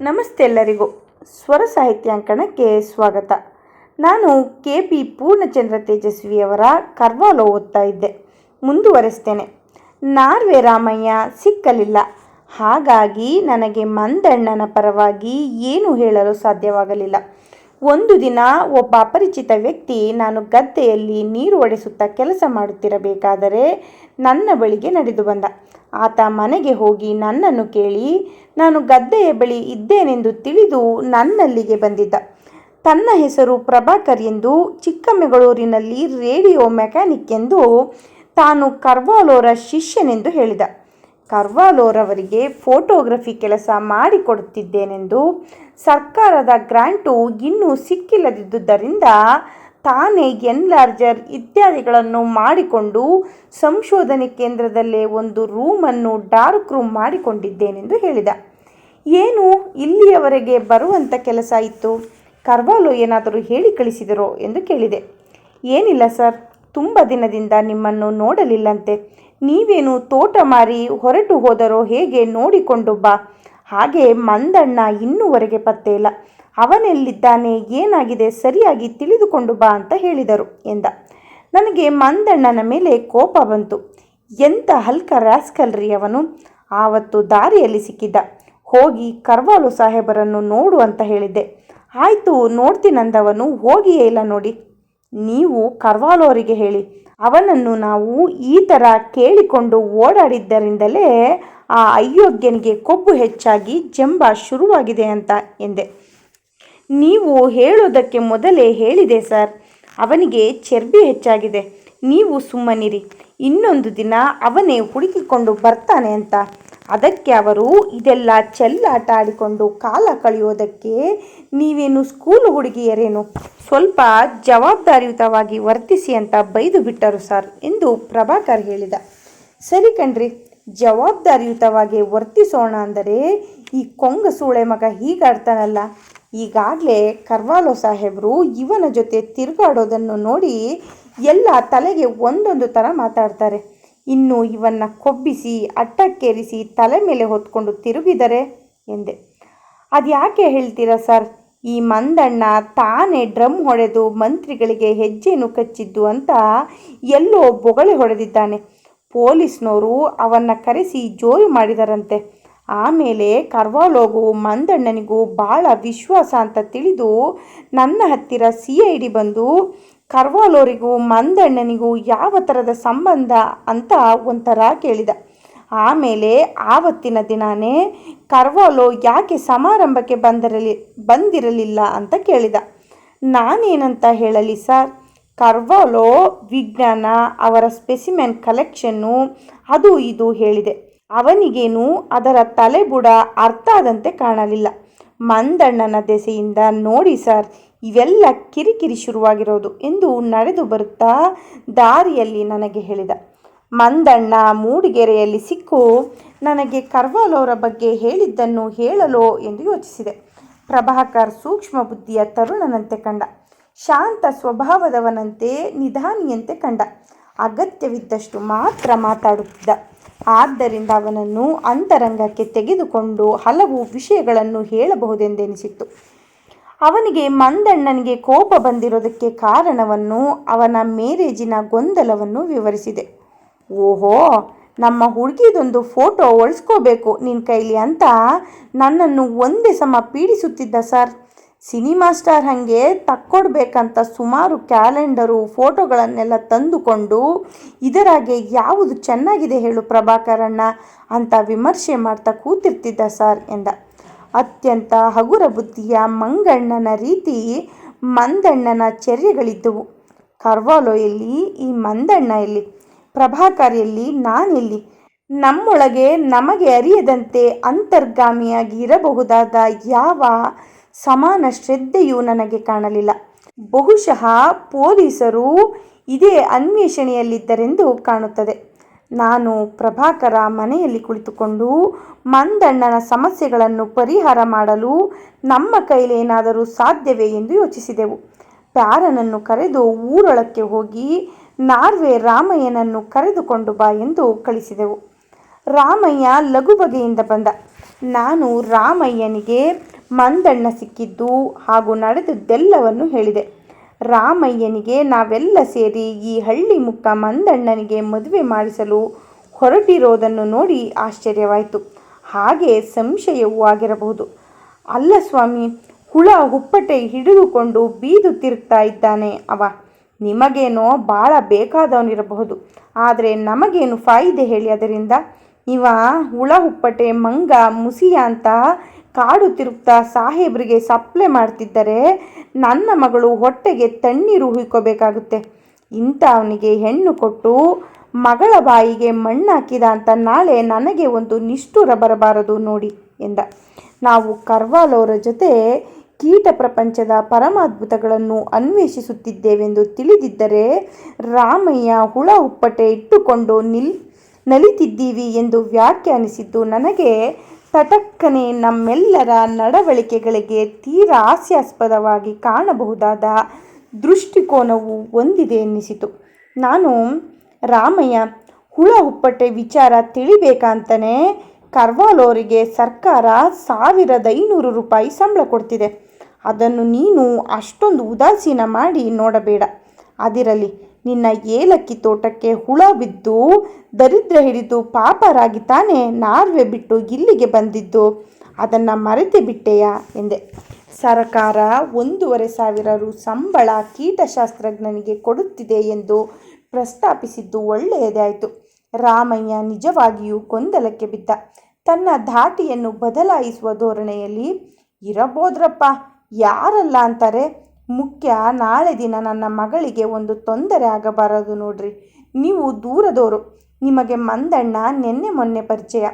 ನಮಸ್ತೆ ಎಲ್ಲರಿಗೂ. ಸ್ವರ ಸಾಹಿತ್ಯಾಂಕಣಕ್ಕೆ ಸ್ವಾಗತ. ನಾನು ಕೆ ಪಿ ಪೂರ್ಣಚಂದ್ರ ತೇಜಸ್ವಿಯವರ ಕರ್ವಾಲೋ ಓದ್ತಾ ಇದ್ದೆ. ಮುಂದುವರೆಸ್ತೇನೆ. ನಾರ್ವೆ ರಾಮಯ್ಯ ಸಿಕ್ಕಲಿಲ್ಲ. ಹಾಗಾಗಿ ನನಗೆ ಮಂದಣ್ಣನ ಪರವಾಗಿ ಏನು ಹೇಳಲು ಸಾಧ್ಯವಾಗಲಿಲ್ಲ. ಒಂದು ದಿನ ಒಬ್ಬ ಅಪರಿಚಿತ ವ್ಯಕ್ತಿ ನಾನು ಗದ್ದೆಯಲ್ಲಿ ನೀರು ಒಡೆಸುತ್ತಾ ಕೆಲಸ ಮಾಡುತ್ತಿರಬೇಕಾದರೆ ನನ್ನ ಬಳಿಗೆ ನಡೆದು ಬಂದ. ಆತ ಮನೆಗೆ ಹೋಗಿ ನನ್ನನ್ನು ಕೇಳಿ, ನಾನು ಗದ್ದೆಯ ಬಳಿ ಇದ್ದೇನೆಂದು ತಿಳಿದು ನನ್ನಲ್ಲಿಗೆ ಬಂದಿದ್ದ. ತನ್ನ ಹೆಸರು ಪ್ರಭಾಕರ್ ಎಂದು ಚಿಕ್ಕಮಗಳೂರಿನಲ್ಲಿ ರೇಡಿಯೋ ಮೆಕ್ಯಾನಿಕ್ ಎಂದು ತಾನು ಕರ್ವಾಲೋರ ಶಿಷ್ಯನೆಂದು ಹೇಳಿದ. ಕರ್ವಾಲೋರವರಿಗೆ ಫೋಟೋಗ್ರಫಿ ಕೆಲಸ ಮಾಡಿಕೊಡುತ್ತಿದ್ದೇನೆಂದು ಸರ್ಕಾರದ ಗ್ರಾಂಟು ಇನ್ನೂ ಸಿಕ್ಕಿಲ್ಲದಿದ್ದುದರಿಂದ ತಾನೇ ಎನ್ಲಾರ್ಜರ್ ಇತ್ಯಾದಿಗಳನ್ನು ಮಾಡಿಕೊಂಡು ಸಂಶೋಧನೆ ಕೇಂದ್ರದಲ್ಲೇ ಒಂದು ರೂಮನ್ನು ಡಾರ್ಕ್ ರೂಮ್ ಮಾಡಿಕೊಂಡಿದ್ದೇನೆಂದು ಹೇಳಿದ. ಏನು, ಇಲ್ಲಿಯವರೆಗೆ ಬರುವಂಥ ಕೆಲಸ ಇತ್ತು? ಕರ್ವಾಲು ಏನಾದರೂ ಹೇಳಿ ಕಳಿಸಿದರೋ ಎಂದು ಕೇಳಿದೆ. ಏನಿಲ್ಲ ಸರ್, ತುಂಬ ದಿನದಿಂದ ನಿಮ್ಮನ್ನು ನೋಡಲಿಲ್ಲಂತೆ. ನೀವೇನು ತೋಟ ಮಾರಿ ಹೊರಟು ಹೋದರೋ ಹೇಗೆ ನೋಡಿಕೊಂಡು ಬಾ. ಹಾಗೆ ಮಂದಣ್ಣ ಇನ್ನೂವರೆಗೆ ಪತ್ತೆ ಇಲ್ಲ. ಅವನೆಲ್ಲಿದ್ದಾನೆ, ಏನಾಗಿದೆ, ಸರಿಯಾಗಿ ತಿಳಿದುಕೊಂಡು ಬಾ ಅಂತ ಹೇಳಿದರು ಎಂದ. ನನಗೆ ಮಂದಣ್ಣನ ಮೇಲೆ ಕೋಪ ಬಂತು. ಎಂಥ ಹಲ್ಕ ರಾಸ್ಕಲ್ರಿ ಅವನು? ಆವತ್ತು ದಾರಿಯಲ್ಲಿ ಸಿಕ್ಕಿದ್ದ. ಹೋಗಿ ಕರ್ವಾಲು ಸಾಹೇಬರನ್ನು ನೋಡು ಅಂತ ಹೇಳಿದ್ದೆ. ಆಯಿತು ನೋಡ್ತೀನಂದವನು ಹೋಗಿಯೇ ಇಲ್ಲ ನೋಡಿ. ನೀವು ಕರ್ವಾಲು ಅವರಿಗೆ ಹೇಳಿ. ಅವನನ್ನು ನಾವು ಈ ಥರ ಕೇಳಿಕೊಂಡು ಓಡಾಡಿದ್ದರಿಂದಲೇ ಆ ಅಯೋಗ್ಯನಿಗೆ ಕೊಬ್ಬು ಹೆಚ್ಚಾಗಿ ಜಂಬ ಶುರುವಾಗಿದೆ ಅಂತ ಎಂದೆ. ನೀವು ಹೇಳೋದಕ್ಕೆ ಮೊದಲೇ ಹೇಳಿದೆ, ಸರ್. ಅವನಿಗೆ ಚರ್ಬಿ ಹೆಚ್ಚಾಗಿದೆ. ನೀವು ಸುಮ್ಮನಿರಿ. ಇನ್ನೊಂದು ದಿನ ಅವನೇ ಹುಡುಕಿಕೊಂಡು ಬರ್ತಾನೆ ಅಂತ. ಅದಕ್ಕೆ ಅವರು ಇದೆಲ್ಲ ಚೆಲ್ಲಾಟ ಆಡಿಕೊಂಡು ಕಾಲ ಕಳೆಯೋದಕ್ಕೆ ನೀವೇನು ಸ್ಕೂಲು ಹುಡುಗಿಯರೇನು? ಸ್ವಲ್ಪ ಜವಾಬ್ದಾರಿಯುತವಾಗಿ ವರ್ತಿಸಿ ಅಂತ ಬೈದು ಬಿಟ್ಟರು, ಸರ್, ಎಂದು ಪ್ರಭಾಕರ್ ಹೇಳಿದ. ಸರಿ ಕಣ್ರಿ. ಜವಾಬ್ದಾರಿಯುತವಾಗಿ ವರ್ತಿಸೋಣ ಅಂದರೆ ಈ ಕೊಂಗ ಸೂಳೆ ಮಗ ಹೀಗಾಡ್ತಾನಲ್ಲ ಈಗಾಗಲೇ ಕರ್ವಾಲೋ ಸಾಹೇಬರು ಇವನ ಜೊತೆ ತಿರುಗಾಡೋದನ್ನು ನೋಡಿ ಎಲ್ಲ ತಲೆಗೆ ಒಂದೊಂದು ಥರ ಮಾತಾಡ್ತಾರೆ. ಇನ್ನು ಇವನ್ನ ಕೊಬ್ಬಿಸಿ, ಅಟ್ಟಕ್ಕೇರಿಸಿ ತಲೆ ಮೇಲೆ ಹೊತ್ಕೊಂಡು ತಿರುಗಿದರೆ ಎಂದೆ. ಅದು ಯಾಕೆ ಹೇಳ್ತೀರಾ ಸರ್? ಈ ಮಂದಣ್ಣ ತಾನೇ ಡ್ರಮ್ ಹೊಡೆದು ಮಂತ್ರಿಗಳಿಗೆ ಹೆಜ್ಜೆನು ಕಚ್ಚಿದ್ದು ಅಂತ ಎಲ್ಲೋ ಬೊಗಳೆ ಹೊಡೆದಿದ್ದಾನೆ. ಪೊಲೀಸ್ನವರು ಅವನ್ನ ಕರೆಸಿ ಜೋರು ಮಾಡಿದರಂತೆ. ಆಮೇಲೆ ಕರ್ವಾಲೋಗು ಮಂದಣ್ಣನಿಗೂ ಭಾಳ ವಿಶ್ವಾಸ ಅಂತ ತಿಳಿದು ನನ್ನ ಹತ್ತಿರ ಸಿ ಐ ಡಿ ಬಂದು, ಕರ್ವಾಲೋರಿಗೂ ಮಂದಣ್ಣನಿಗೂ ಯಾವ ಥರದ ಸಂಬಂಧ ಅಂತ ಒಂಥರ ಕೇಳಿದ. ಆಮೇಲೆ ಆವತ್ತಿನ ದಿನಾನೇ ಕರ್ವಾಲೋ ಯಾಕೆ ಸಮಾರಂಭಕ್ಕೆ ಬಂದಿರಲಿ, ಬಂದಿರಲಿಲ್ಲ ಅಂತ ಕೇಳಿದ. ನಾನೇನಂತ ಹೇಳಲಿ ಸರ್? ಕರ್ವಾಲೋ ವಿಜ್ಞಾನ ಅವರ ಸ್ಪೆಸಿಮೆನ್ ಕಲೆಕ್ಷನ್ನು ಅದು ಇದು ಹೇಳಿದೆ. ಅವನಿಗೇನು ಅದರ ತಲೆಬುಡ ಅರ್ಥ ಆದಂತೆ ಕಾಣಲಿಲ್ಲ. ಮಂದಣ್ಣನ ದೆಸೆಯಿಂದ ನೋಡಿ ಸರ್, ಇವೆಲ್ಲ ಕಿರಿಕಿರಿ ಶುರುವಾಗಿರೋದು ಎಂದು ನಡೆದು ಬರುತ್ತಾ ದಾರಿಯಲ್ಲಿ ನನಗೆ ಹೇಳಿದ. ಮಂದಣ್ಣ ಮೂಡಿಗೆರೆಯಲ್ಲಿ ಸಿಕ್ಕು, ನನಗೆ ಕರ್ವಾಲೋರ ಬಗ್ಗೆ ಹೇಳಿದ್ದನ್ನು ಹೇಳಲೋ ಎಂದು ಯೋಚಿಸಿದೆ. ಪ್ರಭಾಕರ್ ಸೂಕ್ಷ್ಮ ಬುದ್ಧಿಯ ತರುಣನಂತೆ ಕಂಡ. ಶಾಂತ ಸ್ವಭಾವದವನಂತೆ ನಿಧಾನಿಯಂತೆ ಕಂಡ. ಅಗತ್ಯವಿದ್ದಷ್ಟು ಮಾತ್ರ ಮಾತಾಡುತ್ತಿದ್ದ. ಆದ್ದರಿಂದ ಅವನನ್ನು ಅಂತರಂಗಕ್ಕೆ ತೆಗೆದುಕೊಂಡು ಹಲವು ವಿಷಯಗಳನ್ನು ಹೇಳಬಹುದೆಂದೆನಿಸಿತ್ತು. ಅವನಿಗೆ ಮಂದಣ್ಣನಿಗೆ ಕೋಪ ಬಂದಿರೋದಕ್ಕೆ ಕಾರಣವನ್ನು ಅವನ ಮೇರೇಜಿನ ಗೊಂದಲವನ್ನು ವಿವರಿಸಿದೆ. ಓಹೋ, ನಮ್ಮ ಹುಡುಗಿದೊಂದು ಫೋಟೋ ಒಳಿಸ್ಕೋಬೇಕು ನಿನ್ನ ಕೈಲಿ ಅಂತ ನನ್ನನ್ನು ಒಂದೇ ಸಮ ಪೀಡಿಸುತ್ತಿದ್ದ ಸರ್. ಸಿನಿಮಾ ಸ್ಟಾರ್ ಹಾಗೆ ತಕ್ಕೊಡ್ಬೇಕಂತ ಸುಮಾರು ಕ್ಯಾಲೆಂಡರು, ಫೋಟೋಗಳನ್ನೆಲ್ಲ ತಂದುಕೊಂಡು, ಇದರಾಗೆ ಯಾವುದು ಚೆನ್ನಾಗಿದೆ ಹೇಳು ಪ್ರಭಾಕರಣ್ಣ ಅಂತ ವಿಮರ್ಶೆ ಮಾಡ್ತಾ ಕೂತಿರ್ತಿದ್ದ ಸರ್ ಎಂದ. ಅತ್ಯಂತ ಹಗುರ ಬುದ್ಧಿಯ ಮಂಗಣ್ಣನ ರೀತಿ ಮಂದಣ್ಣನ ಚರ್ಯಗಳಿದ್ದವು. ಕರ್ವಾಲೋ ಎಲ್ಲಿ? ಈ ಮಂದಣ್ಣ ಎಲ್ಲಿ? ಪ್ರಭಾಕರ್ ಎಲ್ಲಿ? ನಾನೆಲ್ಲಿ ನಮ್ಮೊಳಗೆ ನಮಗೆ ಅರಿಯದಂತೆ ಅಂತರ್ಗಾಮಿಯಾಗಿ ಇರಬಹುದಾದ ಯಾವ ಸಮಾನ ಶ್ರದ್ಧೆಯು ನನಗೆ ಕಾಣಲಿಲ್ಲ. ಬಹುಶಃ ಪೊಲೀಸರು ಇದೇ ಅನ್ವೇಷಣೆಯಲ್ಲಿದ್ದರೆಂದು ಕಾಣುತ್ತದೆ. ನಾನು ಪ್ರಭಾಕರ ಮನೆಯಲ್ಲಿ ಕುಳಿತುಕೊಂಡು ಮಂದಣ್ಣನ ಸಮಸ್ಯೆಗಳನ್ನು ಪರಿಹಾರ ಮಾಡಲು ನಮ್ಮ ಕೈಲೇನಾದರೂ ಸಾಧ್ಯವೇ ಎಂದು ಯೋಚಿಸಿದೆವು. ಪ್ಯಾರನನ್ನು ಕರೆದು ಊರೊಳಕ್ಕೆ ಹೋಗಿ ನಾರ್ವೆ ರಾಮಯ್ಯನನ್ನು ಕರೆದುಕೊಂಡು ಬಾ ಎಂದು ಕಳಿಸಿದೆವು. ರಾಮಯ್ಯ ಲಘು ಬಗೆಯಿಂದ ಬಂದ. ನಾನು ರಾಮಯ್ಯನಿಗೆ ಮಂದಣ್ಣ ಸಿಕ್ಕಿದ್ದು ಹಾಗೂ ನಡೆದದ್ದೆಲ್ಲವನ್ನು ಹೇಳಿದೆ. ರಾಮಯ್ಯನಿಗೆ ನಾವೆಲ್ಲ ಸೇರಿ ಈ ಹಳ್ಳಿ ಮುಕ್ಕ ಮಂದಣ್ಣನಿಗೆ ಮದುವೆ ಮಾಡಿಸಲು ಹೊರಟಿರೋದನ್ನು ನೋಡಿ ಆಶ್ಚರ್ಯವಾಯಿತು. ಹಾಗೆ ಸಂಶಯವೂ ಆಗಿರಬಹುದು. ಅಲ್ಲ ಸ್ವಾಮಿ, ಹುಳ ಹುಪ್ಪಟೆ ಹಿಡಿದುಕೊಂಡು ಬೀದು ತಿರುಗ್ತಾ ಇದ್ದಾನೆ ಅವ. ನಿಮಗೇನೋ ಭಾಳ ಬೇಕಾದವನಿರಬಹುದು. ಆದರೆ ನಮಗೇನು ಫಾಯಿದೆ ಹೇಳಿ ಅದರಿಂದ? ಇವ ಹುಳ ಹುಪ್ಪಟೆ, ಮಂಗ, ಮುಸಿಯ ಅಂತ ಕಾಡು ತಿರುಗ್ತಾ ಸಾಹೇಬ್ರಿಗೆ ಸಪ್ಲೈ ಮಾಡ್ತಿದ್ದರೆ ನನ್ನ ಮಗಳು ಹೊಟ್ಟೆಗೆ ತಣ್ಣೀರು ಹುಯ್ಕೋಬೇಕಾಗುತ್ತೆ. ಇಂಥವನಿಗೆ ಹೆಣ್ಣು ಕೊಟ್ಟು ಮಗಳ ಬಾಯಿಗೆ ಮಣ್ಣಾಕಿದ ಅಂತ ನಾಳೆ ನನಗೆ ಒಂದು ನಿಷ್ಠುರ ಬರಬಾರದು ನೋಡಿ ಎಂದ. ನಾವು ಕರ್ವಾಲೋರ ಜೊತೆ ಕೀಟ ಪ್ರಪಂಚದ ಪರಮಾದ್ಭುತಗಳನ್ನು ಅನ್ವೇಷಿಸುತ್ತಿದ್ದೇವೆಂದು ತಿಳಿದಿದ್ದರೆ ರಾಮಯ್ಯ ಹುಳ ಉಪ್ಪಟೆ ಇಟ್ಟುಕೊಂಡು ನಿಲ್, ನಲಿತಿದ್ದೀವಿ ಎಂದು ವ್ಯಾಖ್ಯಾನಿಸಿದ್ದು ನನಗೆ ತಟಕ್ಕನೆ ನಮ್ಮೆಲ್ಲರ ನಡವಳಿಕೆಗಳಿಗೆ ತೀರಾ ಹಾಸ್ಯಾಸ್ಪದವಾಗಿ ಕಾಣಬಹುದಾದ ದೃಷ್ಟಿಕೋನವು ಹೊಂದಿದೆ ಎನ್ನಿಸಿತು. ನಾನು ರಾಮಯ್ಯ, ಹುಳ ಹುಪ್ಪಟೆ ವಿಚಾರ ತಿಳಿಬೇಕಂತಲೇ ಕರ್ವಾಲೋರಿಗೆ ಸರ್ಕಾರ ಸಾವಿರದ ಐನೂರು ರೂಪಾಯಿ ಸಂಬಳ ಕೊಡ್ತಿದೆ. ಅದನ್ನು ನೀನು ಅಷ್ಟೊಂದು ಉದಾಸೀನ ಮಾಡಿ ನೋಡಬೇಡ. ಅದಿರಲಿ ನಿನ್ನ ಏಲಕ್ಕಿ ತೋಟಕ್ಕೆ ಹುಳ ಬಿದ್ದು ದರಿದ್ರ ಹಿಡಿದು ಪಾಪರಾಗಿ ತಾನೇ ನಾರ್ವೆ ಬಿಟ್ಟು ಇಲ್ಲಿಗೆ ಬಂದಿದ್ದು. ಅದನ್ನು ಮರೆತೆ ಬಿಟ್ಟೆಯಾ? ಎಂದೆ. ಸರಕಾರ ಒಂದೂವರೆ ಸಾವಿರ ರು ಸಂಬಳ ಕೀಟಶಾಸ್ತ್ರಜ್ಞನಿಗೆ ಕೊಡುತ್ತಿದೆ ಎಂದು ಪ್ರಸ್ತಾಪಿಸಿದ್ದು ಒಳ್ಳೆಯದಾಯಿತು ರಾಮಯ್ಯ ನಿಜವಾಗಿಯೂ ಗೊಂದಲಕ್ಕೆ ಬಿದ್ದ. ತನ್ನ ಧಾಟಿಯನ್ನು ಬದಲಾಯಿಸುವ ಧೋರಣೆಯಲ್ಲಿ ಇರಬೋದ್ರಪ್ಪ? ಯಾರಲ್ಲ ಅಂತಾರೆ? ಮುಖ್ಯ, ನಾಳೆ ದಿನ ನನ್ನ ಮಗಳಿಗೆ ಒಂದು ತೊಂದರೆ ಆಗಬಾರದು ನೋಡ್ರಿ. ನೀವು ದೂರದವರು ನಿಮಗೆ ಮಂದಣ್ಣ, ನಿನ್ನೆ ಮೊನ್ನೆ ಪರಿಚಯ.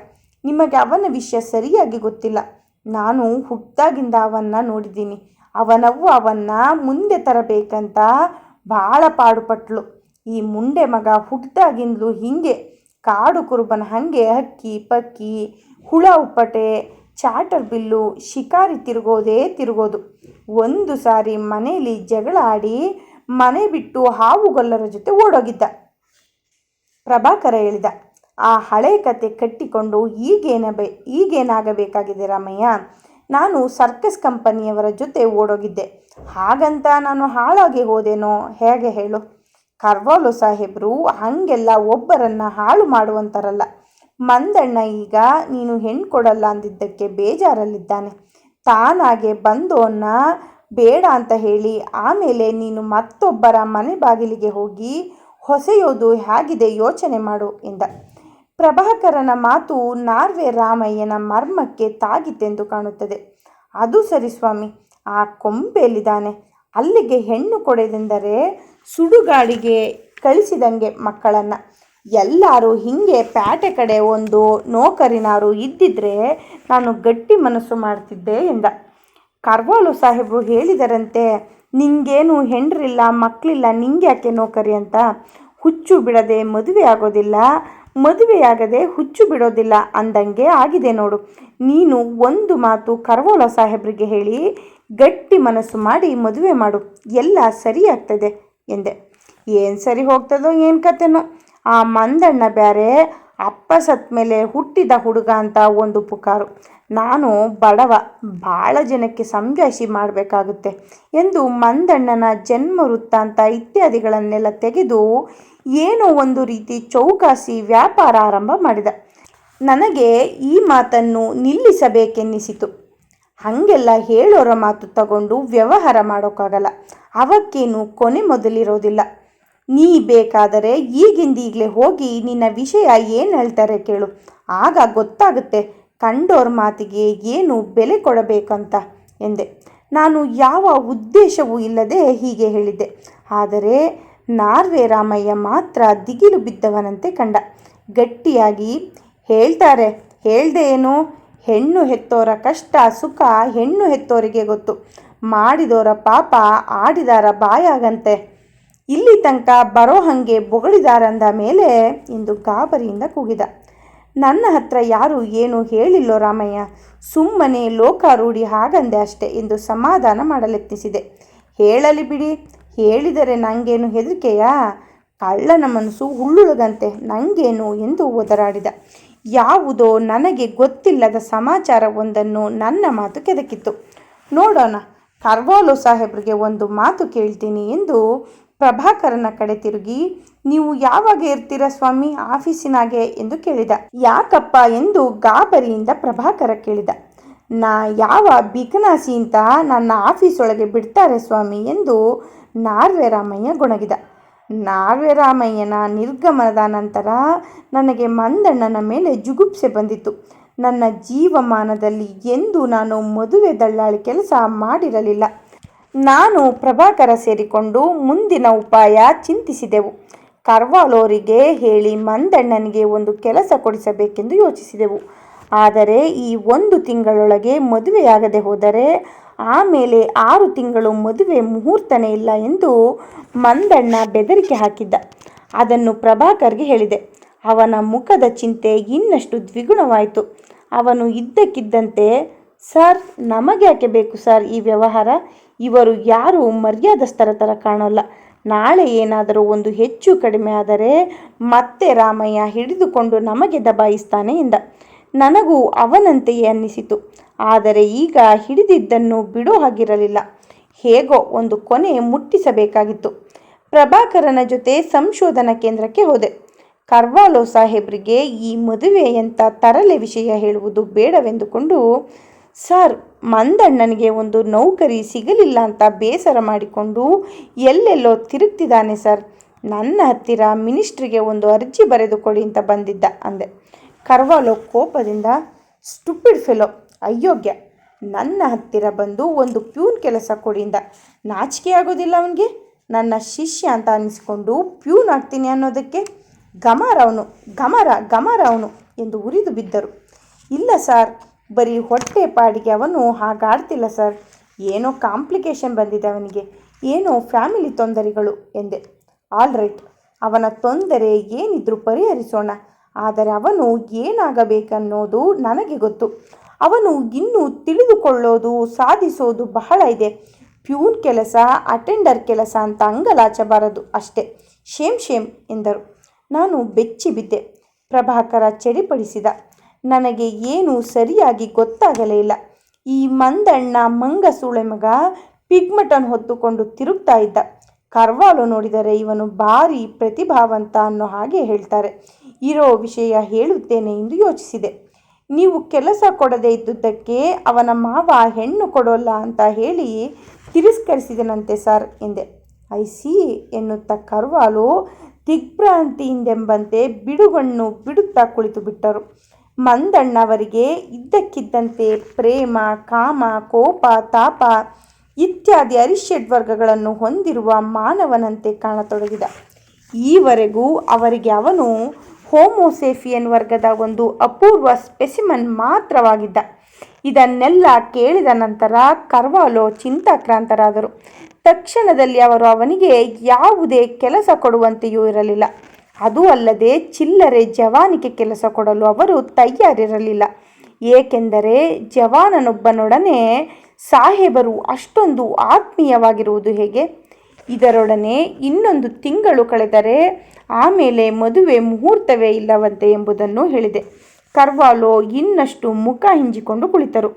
ನಿಮಗೆ ಅವನ ವಿಷಯ ಸರಿಯಾಗಿ ಗೊತ್ತಿಲ್ಲ. ನಾನು ಹುಟ್ಟಾಗಿಂದ ಅವನ್ನ ನೋಡಿದ್ದೀನಿ. ಅವನವ್ವ ಅವನ್ನ ಮುಂದೆ ತರಬೇಕಂತ ಭಾಳ ಪಾಡುಪಟ್ಲು. ಈ ಮುಂಡೆ ಮಗ ಹುಟ್ಟಾಗಿಂದಲೂ ಹೀಗೆ. ಕಾಡು ಕುರುಬನ ಹಾಗೆ ಹಕ್ಕಿ ಪಕ್ಕಿ, ಹುಳ, ಉಪ್ಪಟೆ ಚಾಟರ್ ಬಿಲ್ಲು ಶಿಕಾರಿ ತಿರುಗೋದೇ ತಿರುಗೋದು. ಒಂದು ಸಾರಿ ಮನೆಯಲ್ಲಿ ಜಗಳ ಆಡಿ ಮನೆ ಬಿಟ್ಟು ಹಾವುಗೊಲ್ಲರ ಜೊತೆ ಓಡೋಗಿದ್ದ. ಪ್ರಭಾಕರ ಹೇಳಿದ, ಆ ಹಳೆ ಕತೆ ಕಟ್ಟಿಕೊಂಡು ಈಗೇನ ಬೇ, ಈಗೇನಾಗಬೇಕಾಗಿದೆ ರಾಮಯ್ಯ? ನಾನು ಸರ್ಕಸ್ ಕಂಪನಿಯವರ ಜೊತೆ ಓಡೋಗಿದ್ದೆ. ಹಾಗಂತ ನಾನು ಹಾಳಾಗಿ ಹೋದೇನೋ? ಹೇಗೆ ಹೇಳು? ಕರ್ವಾಲು ಸಾಹೇಬರು ಹಾಗೆಲ್ಲ ಒಬ್ಬರನ್ನು ಹಾಳು ಮಾಡುವಂಥರಲ್ಲ ಮಂದಣ್ಣ ಈಗ, ನೀನು ಹೆಣ್ಣು ಕೊಡಲ್ಲ ಅಂದಿದ್ದಕ್ಕೆ ಬೇಜಾರಲ್ಲಿದ್ದಾನೆ. ತಾನಾಗೆ ಬಂದೋನ್ನ ಬೇಡ ಅಂತ ಹೇಳಿ, ಆಮೇಲೆ ನೀನು ಮತ್ತೊಬ್ಬರ ಮನೆ ಬಾಗಿಲಿಗೆ ಹೋಗಿ ಹೊಸೆಯೋದು ಹೇಗಿದೆ ಯೋಚನೆ ಮಾಡು ಎಂದ. ಪ್ರಭಾಕರನ ಮಾತು ನಾರ್ವೆ ರಾಮಯ್ಯನ ಮರ್ಮಕ್ಕೆ ತಾಗಿತ್ತೆಂದು ಕಾಣುತ್ತದೆ. ಅದು ಸರಿ ಸ್ವಾಮಿ, ಆ ಕೊಂಬೆಯಲ್ಲಿದ್ದಾನೆ. ಅಲ್ಲಿಗೆ ಹೆಣ್ಣು ಕೊಡೆದೆಂದರೆ ಸುಡುಗಾಡಿಗೆ ಕಳಿಸಿದಂಗೆ ಮಕ್ಕಳನ್ನು. ಎಲ್ಲರೂ ಹೀಗೆ ಪ್ಯಾಟೆ ಕಡೆ ಒಂದು ನೌಕರಿನಾರು ಇದ್ದಿದ್ರೆ ನಾನು ಗಟ್ಟಿ ಮನಸ್ಸು ಮಾಡ್ತಿದ್ದೆ ಎಂದ. ಕರ್ವಾಲು ಸಾಹೇಬರು ಹೇಳಿದರಂತೆ, ನಿಂಗೇನು ಹೆಂಡ್ರಿಲ್ಲ ಮಕ್ಕಳಿಲ್ಲ ನಿಂಗೆ ಯಾಕೆ ನೌಕರಿ ಅಂತ? ಹುಚ್ಚು ಬಿಡದೆ ಮದುವೆ ಆಗೋದಿಲ್ಲ, ಮದುವೆಯಾಗದೆ ಹುಚ್ಚು ಬಿಡೋದಿಲ್ಲ ಅಂದಂಗೆ ಆಗಿದೆ ನೋಡು. ನೀನು ಒಂದು ಮಾತು ಕರ್ವಾಲ ಸಾಹೇಬ್ರಿಗೆ ಹೇಳಿ, ಗಟ್ಟಿ ಮನಸ್ಸು ಮಾಡಿ ಮದುವೆ ಮಾಡು, ಎಲ್ಲ ಸರಿಯಾಗ್ತದೆ ಎಂದೆ. ಏನು ಸರಿ ಹೋಗ್ತದೋ ಏನು ಕತೆನೋ. ಆ ಮಂದಣ್ಣ ಬ್ಯಾರೆ ಅಪ್ಪ ಸತ್ ಮೇಲೆ ಹುಟ್ಟಿದ ಹುಡುಗ ಅಂತ ಒಂದು ಪುಕಾರು. ನಾನು ಬಡವ ಭಾಳ ಜನಕ್ಕೆ ಸಂಜಾಯಿಸಿ ಮಾಡಬೇಕಾಗುತ್ತೆ ಎಂದು ಮಂದಣ್ಣನ ಜನ್ಮ ವೃತ್ತಾಂತ ಇತ್ಯಾದಿಗಳನ್ನೆಲ್ಲ ತೆಗೆದು ಏನೋ ಒಂದು ರೀತಿ ಚೌಕಾಸಿ ವ್ಯಾಪಾರ ಆರಂಭ ಮಾಡಿದ. ನನಗೆ ಈ ಮಾತನ್ನು ನಿಲ್ಲಿಸಬೇಕೆನ್ನಿಸಿತು. ಹಾಗೆಲ್ಲ ಹೇಳೋರ ಮಾತು ತಗೊಂಡು ವ್ಯವಹಾರ ಮಾಡೋಕ್ಕಾಗಲ್ಲ. ಅವಕ್ಕೇನು ಕೊನೆ ಮೊದಲಿರೋದಿಲ್ಲ. ನೀ ಬೇಕಾದರೆ ಈಗಿಂದೀಗಲೇ ಹೋಗಿ ನಿನ್ನ ವಿಷಯ ಏನು ಹೇಳ್ತಾರೆ ಕೇಳು. ಆಗ ಗೊತ್ತಾಗುತ್ತೆ ಕಂಡೋರ ಮಾತಿಗೆ ಏನು ಬೆಲೆ ಕೊಡಬೇಕಂತ ಎಂದೆ. ನಾನು ಯಾವ ಉದ್ದೇಶವೂ ಇಲ್ಲದೆ ಹೀಗೆ ಹೇಳಿದ್ದೆ. ಆದರೆ ನಾರ್ವೆ ರಾಮಯ್ಯ ಮಾತ್ರ ದಿಗಿಲು ಬಿದ್ದವನಂತೆ ಕಂಡ. ಗಟ್ಟಿಯಾಗಿ, ಹೇಳ್ತಾರೆ, ಹೇಳ್ದೆ ಏನು? ಹೆಣ್ಣು ಹೆತ್ತೋರ ಕಷ್ಟ, ಸುಖ ಹೆಣ್ಣು ಹೆತ್ತೋರಿಗೆ ಗೊತ್ತು. ಮಾಡಿದೋರ ಪಾಪ, ಆಡಿದಾರ ಬಾಯಾಗಂತೆ. ಇಲ್ಲಿ ತನಕ ಬರೋ ಹಾಗೆ ಬೊಗಳಿದಾರಂದ ಮೇಲೆ ಎಂದು ಗಾಬರಿಯಿಂದ ಕೂಗಿದ. ನನ್ನ ಹತ್ರ ಯಾರು ಏನು ಹೇಳಿಲ್ಲೋ ರಾಮಯ್ಯ, ಸುಮ್ಮನೆ ಲೋಕಾರೂಢಿ ಹಾಗಂದೆ ಅಷ್ಟೆ ಎಂದು ಸಮಾಧಾನ ಮಾಡಲೆತ್ನಿಸಿದೆ. ಹೇಳಲಿ ಬಿಡಿ, ಹೇಳಿದರೆ ನನಗೇನು ಹೆದರಿಕೆಯಾ? ಕಳ್ಳನ ಮನಸ್ಸು ಹುಳ್ಳುಳಗಂತೆ ನನಗೇನು ಎಂದು ಒದರಾಡಿದ. ಯಾವುದೋ ನನಗೆ ಗೊತ್ತಿಲ್ಲದ ಸಮಾಚಾರವೊಂದನ್ನು ನನ್ನ ಮಾತು ಕೆದಕಿತ್ತು. ನೋಡೋಣ, ಕರ್ವಾಲೋ ಸಾಹೇಬ್ರಿಗೆ ಒಂದು ಮಾತು ಕೇಳ್ತೀನಿ ಎಂದು ಪ್ರಭಾಕರನ ಕಡೆ ತಿರುಗಿ, ನೀವು ಯಾವಾಗ ಇರ್ತೀರಾ ಸ್ವಾಮಿ ಆಫೀಸಿನಾಗೆ? ಎಂದು ಕೇಳಿದ. ಯಾಕಪ್ಪ? ಎಂದು ಗಾಬರಿಯಿಂದ ಪ್ರಭಾಕರ ಕೇಳಿದ. ನಾ ಯಾವ ಬಿಕನಾಸಿಯಿಂದ ನನ್ನ ಆಫೀಸ್ ಒಳಗೆ ಬಿಡ್ತಾರೆ ಸ್ವಾಮಿ? ಎಂದು ನಾರ್ವೆ ರಾಮಯ್ಯ ಗೊಣಗಿದ. ನಾರ್ವೆ ರಾಮಯ್ಯನ ನಿರ್ಗಮನದ ನಂತರ ನನಗೆ ಮಂದಣ್ಣನ ಮೇಲೆ ಜುಗುಪ್ಸೆ ಬಂದಿತ್ತು. ನನ್ನ ಜೀವಮಾನದಲ್ಲಿ ಎಂದು ನಾನು ಮದುವೆ ದಳ್ಳಾಳಿ ಕೆಲಸ ಮಾಡಿರಲಿಲ್ಲ. ನಾನು ಪ್ರಭಾಕರ ಸೇರಿಕೊಂಡು ಮುಂದಿನ ಉಪಾಯ ಚಿಂತಿಸಿದೆವು. ಕರ್ವಾಲೋರಿಗೆ ಹೇಳಿ ಮಂದಣ್ಣನಿಗೆ ಒಂದು ಕೆಲಸ ಕೊಡಿಸಬೇಕೆಂದು ಯೋಚಿಸಿದೆವು. ಆದರೆ ಈ ಒಂದು ತಿಂಗಳೊಳಗೆ ಮದುವೆಯಾಗದೆ ಹೋದರೆ ಆಮೇಲೆ ಆರು ತಿಂಗಳು ಮದುವೆ ಮುಹೂರ್ತನೇ ಇಲ್ಲ ಎಂದು ಮಂದಣ್ಣ ಬೆದರಿಕೆ ಹಾಕಿದ್ದ. ಅದನ್ನು ಪ್ರಭಾಕರ್ಗೆ ಹೇಳಿದೆ. ಅವನ ಮುಖದ ಚಿಂತೆ ಇನ್ನಷ್ಟು ದ್ವಿಗುಣವಾಯಿತು. ಅವನು ಇದ್ದಕ್ಕಿದ್ದಂತೆ, ಸರ್, ನಮಗ್ಯಾಕೆ ಬೇಕು ಸರ್ ಈ ವ್ಯವಹಾರ? ಇವರು ಯಾರು ಮರ್ಯಾದಸ್ಥರ ಥರ ಕಾಣೋಲ್ಲ. ನಾಳೆ ಏನಾದರೂ ಒಂದು ಹೆಚ್ಚು ಕಡಿಮೆ ಆದರೆ ಮತ್ತೆ ರಾಮಯ್ಯ ಹಿಡಿದುಕೊಂಡು ನಮಗೆ ದಬಾಯಿಸ್ತಾನೆ ಎಂದ. ನನಗೂ ಅವನಂತೆಯೇ ಅನ್ನಿಸಿತು. ಆದರೆ ಈಗ ಹಿಡಿದಿದ್ದನ್ನು ಬಿಡೋ ಹಾಗಿರಲಿಲ್ಲ. ಹೇಗೋ ಒಂದು ಕೊನೆ ಮುಟ್ಟಿಸಬೇಕಾಗಿತ್ತು. ಪ್ರಭಾಕರನ ಜೊತೆ ಸಂಶೋಧನಾ ಕೇಂದ್ರಕ್ಕೆ ಹೋದೆ. ಕರ್ವಾಲೋ ಸಾಹೇಬ್ರಿಗೆ ಈ ಮದುವೆಯಂಥ ತರಲೆ ವಿಷಯ ಹೇಳುವುದು ಬೇಡವೆಂದುಕೊಂಡು, ಸರ್ ಮಂದಣ್ಣನಿಗೆ ಒಂದು ನೌಕರಿ ಸಿಗಲಿಲ್ಲ ಅಂತ ಬೇಸರ ಮಾಡಿಕೊಂಡು ಎಲ್ಲೆಲ್ಲೋ ತಿರುಗ್ತಿದ್ದಾನೆ ಸರ್. ನನ್ನ ಹತ್ತಿರ ಮಿನಿಸ್ಟ್ರಿಗೆ ಒಂದು ಅರ್ಜಿ ಬರೆದು ಕೊಡಿ ಅಂತ ಬಂದಿದ್ದ ಅಂದೆ. ಕರ್ವಾಲೋ ಕೋಪದಿಂದ, ಸ್ಟುಪಿಡ್ ಫೆಲೋ, ಅಯೋಗ್ಯ. ನನ್ನ ಹತ್ತಿರ ಬಂದು ಒಂದು ಪ್ಯೂನ್ ಕೆಲಸ ಕೊಡಿಂದ ನಾಚಿಕೆ ಆಗೋದಿಲ್ಲ ಅವನಿಗೆ. ನನ್ನ ಶಿಷ್ಯ ಅಂತ ಅನ್ನಿಸ್ಕೊಂಡು ಪ್ಯೂನ್ ಆಗ್ತೀನಿ ಅನ್ನೋದಕ್ಕೆ. ಗಮಾರ ಅವನು, ಗಮರ ಗಮರ ಅವನು ಎಂದು ಉರಿದು ಬಿದ್ದರು. ಇಲ್ಲ ಸರ್ ಬರೀ ಹೊಟ್ಟೆ ಪಾಡಿಗೆ ಅವನು ಹಾಗಾಡ್ತಿಲ್ಲ ಸರ್. ಏನೋ ಕಾಂಪ್ಲಿಕೇಶನ್ ಬಂದಿದೆ ಅವನಿಗೆ. ಏನೋ ಫ್ಯಾಮಿಲಿ ತೊಂದರೆಗಳು ಎಂದೆ. All right. ಅವನ ತೊಂದರೆ ಏನಿದ್ರೂ ಪರಿಹರಿಸೋಣ. ಆದರೆ ಅವನು ಏನಾಗಬೇಕನ್ನೋದು ನನಗೆ ಗೊತ್ತು. ಅವನು ಇನ್ನೂ ತಿಳಿದುಕೊಳ್ಳೋದು, ಸಾಧಿಸೋದು ಬಹಳ ಇದೆ. ಪ್ಯೂನ್ ಕೆಲಸ, ಅಟೆಂಡರ್ ಕೆಲಸ ಅಂತ ಅಂಗಲಾಚಬಾರದು ಅಷ್ಟೇ. ಶೇಮ್ ಶೇಮ್ ಎಂದರು. ನಾನು ಬೆಚ್ಚಿ ಬಿದ್ದೆ ಪ್ರಭಾಕರ ಚಡಿಪಡಿಸಿದ. ನನಗೆ ಏನು ಸರಿಯಾಗಿ ಗೊತ್ತಾಗಲೇ ಇಲ್ಲ. ಈ ಮಂದಣ್ಣ ಮಂಗ ಸೂಳೆ ಮಗ ಪಿಗ್ಮಟನ್ ಹೊತ್ತುಕೊಂಡು ತಿರುಗ್ತಾ ಇದ್ದ. ಕರ್ವಾಲು ನೋಡಿದರೆ ಇವನು ಭಾರಿ ಪ್ರತಿಭಾವಂತ ಅನ್ನೋ ಹಾಗೆ ಹೇಳ್ತಾರೆ. ಇರೋ ವಿಷಯ ಹೇಳುತ್ತೇನೆ ಎಂದು ಯೋಚಿಸಿದೆ. ನೀವು ಕೆಲಸ ಕೊಡದೇ ಇದ್ದುದಕ್ಕೆ ಅವನ ಮಾವ ಹೆಣ್ಣು ಕೊಡೋಲ್ಲ ಅಂತ ಹೇಳಿ ತಿರಸ್ಕರಿಸಿದನಂತೆ ಸರ್ ಎಂದೆ. ಐ ಸಿ ಎನ್ನುತ್ತಾ ಕರ್ವಾಲು ದಿಗ್ಭ್ರಾಂತಿಯಿಂದೆಂಬಂತೆ ಬಿಡುಗಣ್ಣು ಬಿಡುತ್ತಾ ಕುಳಿತು ಬಿಟ್ಟರು. ಮಂದಣ್ಣವರಿಗೆ ಇದ್ದಕ್ಕಿದ್ದಂತೆ ಪ್ರೇಮ, ಕಾಮ, ಕೋಪ, ತಾಪ ಇತ್ಯಾದಿ ಅರಿಷಡ್ವರ್ಗಗಳನ್ನು ಹೊಂದಿರುವ ಮಾನವನಂತೆ ಕಾಣತೊಡಗಿದ. ಈವರೆಗೂ ಅವರಿಗೆ ಅವನು ಹೋಮೋಸೇಫಿಯನ್ ವರ್ಗದ ಒಂದು ಅಪೂರ್ವ ಸ್ಪೆಸಿಮನ್ ಮಾತ್ರವಾಗಿದ್ದ. ಇದನ್ನೆಲ್ಲ ಕೇಳಿದ ನಂತರ ಕರ್ವಾಲೋ ಚಿಂತಾಕ್ರಾಂತರಾದರು. ತಕ್ಷಣದಲ್ಲಿ ಅವರು ಅವನಿಗೆ ಯಾವುದೇ ಕೆಲಸ ಕೊಡುವಂತೆಯೂ ಇರಲಿಲ್ಲ. ಅದೂ ಅಲ್ಲದೆ ಚಿಲ್ಲರೆ ಜವಾನಿಗೆ ಕೆಲಸ ಕೊಡಲು ಅವರು ತಯಾರಿರಲಿಲ್ಲ. ಏಕೆಂದರೆ ಜವಾನನೊಬ್ಬನೊಡನೆ ಸಾಹೇಬರು ಅಷ್ಟೊಂದು ಆತ್ಮೀಯವಾಗಿರುವುದು ಹೇಗೆ? ಇದರೊಡನೆ ಇನ್ನೊಂದು ತಿಂಗಳು ಕಳೆದರೆ ಆಮೇಲೆ ಮದುವೆ ಮುಹೂರ್ತವೇ ಇಲ್ಲವಂತೆ ಎಂಬುದನ್ನು ಹೇಳಿದೆ. ಕರ್ವಾಲೋ ಇನ್ನಷ್ಟು ಮುಖ ಹಿಂಜಿಕೊಂಡು ಕುಳಿತರು.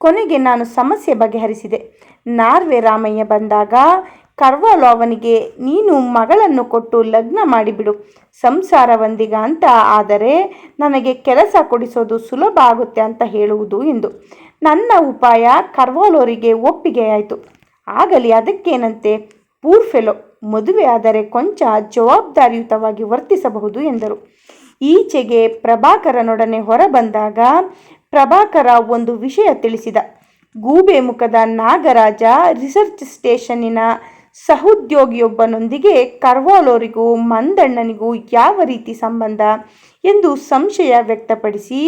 ಕೊನೆಗೆ ನಾನು ಸಮಸ್ಯೆ ಬಗೆಹರಿಸಿದೆ. ನಾರ್ವೆ ರಾಮಯ್ಯ ಬಂದಾಗ ಕರ್ವಾಲೋ ಅವನಿಗೆ, ನೀನು ಮಗಳನ್ನು ಕೊಟ್ಟು ಲಗ್ನ ಮಾಡಿಬಿಡು. ಸಂಸಾರವಂದಿಗ ಅಂತ, ಆದರೆ ನನಗೆ ಕೆಲಸ ಕೊಡಿಸೋದು ಸುಲಭ ಆಗುತ್ತೆ ಅಂತ ಹೇಳುವುದು ಎಂದು. ನನ್ನ ಉಪಾಯ ಕರ್ವಾಲೋರಿಗೆ ಒಪ್ಪಿಗೆಯಾಯಿತು. ಆಗಲಿ, ಅದಕ್ಕೇನಂತೆ? ಪೂರ್ ಫೆಲೋ, ಮದುವೆ ಆದರೆ ಕೊಂಚ ಜವಾಬ್ದಾರಿಯುತವಾಗಿ ವರ್ತಿಸಬಹುದು ಎಂದರು. ಈಚೆಗೆ ಪ್ರಭಾಕರನೊಡನೆ ಹೊರಬಂದಾಗ ಪ್ರಭಾಕರ ಒಂದು ವಿಷಯ ತಿಳಿಸಿದ. ಗೂಬೆ ಮುಖದ ನಾಗರಾಜ ರಿಸರ್ಚ್ ಸ್ಟೇಷನ್ನಿನ ಸಹೋದ್ಯೋಗಿಯೊಬ್ಬನೊಂದಿಗೆ ಕರ್ವಾಲೋರಿಗೂ ಮಂದಣ್ಣನಿಗೂ ಯಾವ ರೀತಿ ಸಂಬಂಧ ಎಂದು ಸಂಶಯ ವ್ಯಕ್ತಪಡಿಸಿ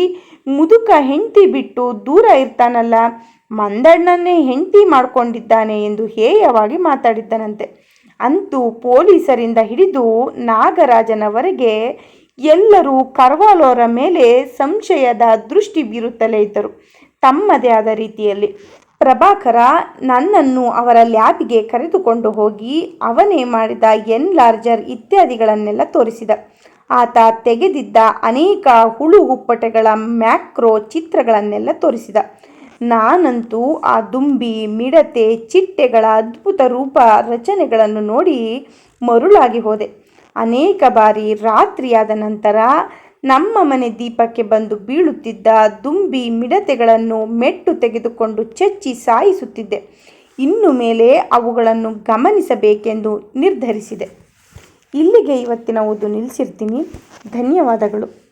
ಮುದುಕ ಹೆಂಡತಿ ಬಿಟ್ಟು ದೂರ ಇರ್ತಾನಲ್ಲ, ಮಂದಣ್ಣನ್ನೇ ಹೆಂಡತಿ ಮಾಡಿಕೊಂಡಿದ್ದಾನೆ ಎಂದು ಹೇಯವಾಗಿ ಮಾತಾಡಿದ್ದನಂತೆ. ಅಂತೂ ಪೊಲೀಸರಿಂದ ಹಿಡಿದು ನಾಗರಾಜನವರೆಗೆ ಎಲ್ಲರೂ ಕರ್ವಾಲೋರ ಮೇಲೆ ಸಂಶಯದ ದೃಷ್ಟಿ ಬೀರುತ್ತಲೇ ಇದ್ದರು. ತಮ್ಮದೇ ಆದ ರೀತಿಯಲ್ಲಿ ಪ್ರಭಾಕರ ನನ್ನನ್ನು ಅವರ ಲ್ಯಾಬಿಗೆ ಕರೆದುಕೊಂಡು ಹೋಗಿ ಅವನೇ ಮಾಡಿದ ಎನ್ ಲಾರ್ಜರ್ ಇತ್ಯಾದಿಗಳನ್ನೆಲ್ಲ ತೋರಿಸಿದ. ಆತ ತೆಗೆದಿದ್ದ ಅನೇಕ ಹುಳು ಹುಪ್ಪಟೆಗಳ ಮ್ಯಾಕ್ರೋ ಚಿತ್ರಗಳನ್ನೆಲ್ಲ ತೋರಿಸಿದ. ನಾನಂತೂ ಆ ದುಂಬಿ, ಮಿಡತೆ, ಚಿಟ್ಟೆಗಳ ಅದ್ಭುತ ರೂಪ ರಚನೆಗಳನ್ನು ನೋಡಿ ಮರುಳಾಗಿ ಹೋದೆ. ಅನೇಕ ಬಾರಿ ರಾತ್ರಿಯಾದ ನಂತರ ನಮ್ಮ ಮನೆ ದೀಪಕ್ಕೆ ಬಂದು ಬೀಳುತ್ತಿದ್ದ ದುಂಬಿ ಮಿಡತೆಗಳನ್ನು ಮೆಟ್ಟು ತೆಗೆದುಕೊಂಡು ಚಚ್ಚಿ ಸಾಯಿಸುತ್ತಿದ್ದೆ. ಇನ್ನು ಮೇಲೆ ಅವುಗಳನ್ನು ಗಮನಿಸಬೇಕೆಂದು ನಿರ್ಧರಿಸಿದೆ. ಇಲ್ಲಿಗೆ ಇವತ್ತಿನ ಓದು ನಿಲ್ಲಿಸಿರ್ತೀನಿ. ಧನ್ಯವಾದಗಳು.